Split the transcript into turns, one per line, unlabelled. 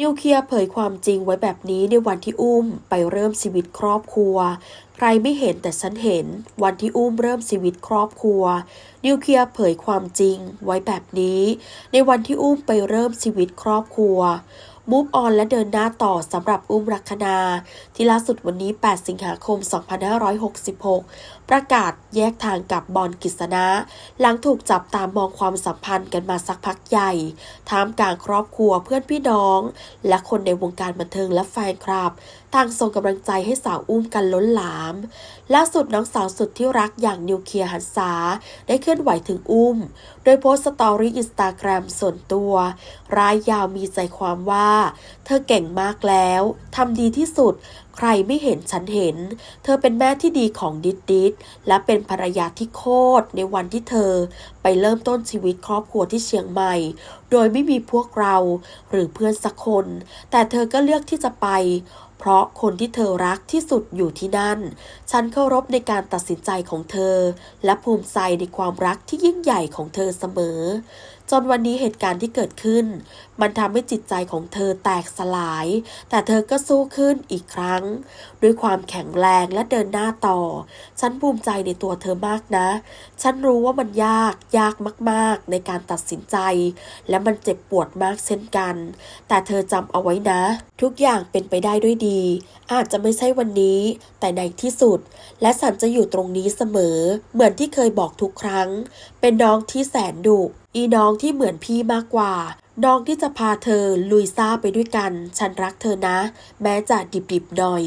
นิวเคลียร์เผยความจริงไว้แบบนี้ในวันที่อุ้มไปเริ่มชีวิตครอบครัว ใครไม่เห็นแต่ฉันเห็น วันที่อุ้มเริ่มชีวิตครอบครัว นิวเคลียร์เผยความจริงไว้แบบนี้ ในวันที่อุ้มไปเริ่มชีวิตครอบครัว มูฟออนและเดินหน้าต่อสำหรับอุ้มลักษณาที่ล่าสุดวันนี้ 8 สิงหาคม 2566 ประกาศแยกทางกับบอลกิษณะหลังถูกจับตามมองความสัมพันธ์กันมาสักพักใหญ่ท่ามกลางครอบครัวเพื่อนพี่น้อง และคนในวงการบันเทิงและแฟนคลับต่างส่งกำลังใจให้สาวอุ้มกันล้นหลาม ล่าสุดน้องสาวสุดที่รักอย่างนิวเคลียร์หันษาได้เคลื่อนไหวถึงอุ้ม โดยโพสต์สตอรี่อินสตาแกรมส่วนตัว รายยาวมีใจความว่าเธอเก่งมากแล้วทำดีที่สุด ใครไม่เห็นฉันเห็น เธอเป็นแม่ที่ดีของดิดดิดและเป็นภรรยาที่โคตรในวันที่เธอ ไปเริ่มต้นชีวิตครอบครัวที่เชียงใหม่ โดยไม่มีพวกเราหรือเพื่อนสักคน แต่เธอก็เลือกที่จะไป เพราะคนที่เธอรักที่สุดอยู่ที่นั่น ฉันเคารพในการตัดสินใจของเธอ และภูมิใจในความรักที่ยิ่งใหญ่ของเธอเสมอ จนวันนี้เหตุการณ์ที่เกิดขึ้น มันทำให้จิตใจของเธอแตกสลาย แต่เธอก็สู้ขึ้นอีกครั้ง ด้วยความแข็งแรงและเดินหน้าต่อ ฉันภูมิใจในตัวเธอมากนะ ฉันรู้ว่ามันยากยากมาก ๆ ในการตัดสินใจ และมันเจ็บปวดมากเช่นกัน แต่เธอจำเอาไว้นะ ทุกอย่างเป็นไปได้ด้วยดีอาจจะไม่ใช่วันนี้ แต่ในที่สุด และสันจะอยู่ตรงนี้เสมอ เหมือนที่เคยบอกทุกครั้ง เป็นน้องที่แสนดุอีน้องที่เหมือนพี่มากกว่า น้องที่จะพาเธอลุยซ่าไปด้วยกัน ฉันรักเธอนะ แม้จะดิบๆหน่อย